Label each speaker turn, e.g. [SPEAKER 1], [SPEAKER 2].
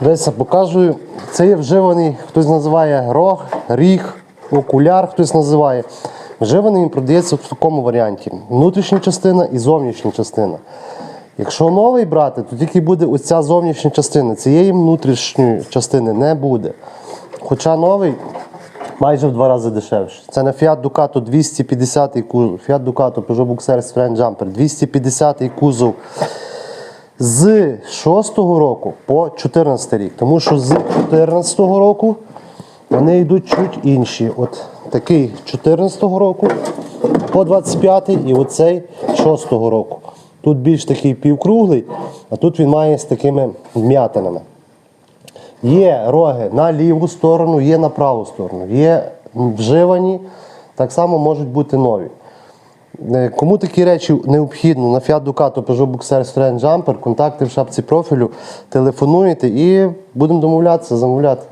[SPEAKER 1] Дивіться, показую. Це є вживаний, хтось називає рог, ріг, окуляр, хтось називає. Вживаний він продається в такому варіанті: внутрішня частина і зовнішня частина. Якщо новий брати, то тільки буде оця зовнішня частина. Цієї внутрішньої частини не буде. Хоча новий майже в два рази дешевше. Це на Fiat Ducato 250 кузов. Fiat Ducato Peugeot Boxer Sprint Jumper 250 кузов з 6-го року по 14 рік. Тому що з 14-го року вони йдуть чуть інші. От такий 14-го року по 25-й і оцей 6-го року. Тут більш такий півкруглий, а тут він має з такими вм'ятинами. Є роги на ліву сторону, є на праву сторону. Є вживані, так само можуть бути нові. Е, Кому такі речі необхідно на Fiat Ducato Peugeot Boxer Strange Jumper, контакти в шапці профілю, телефонуєте і будемо домовлятися, замовляти.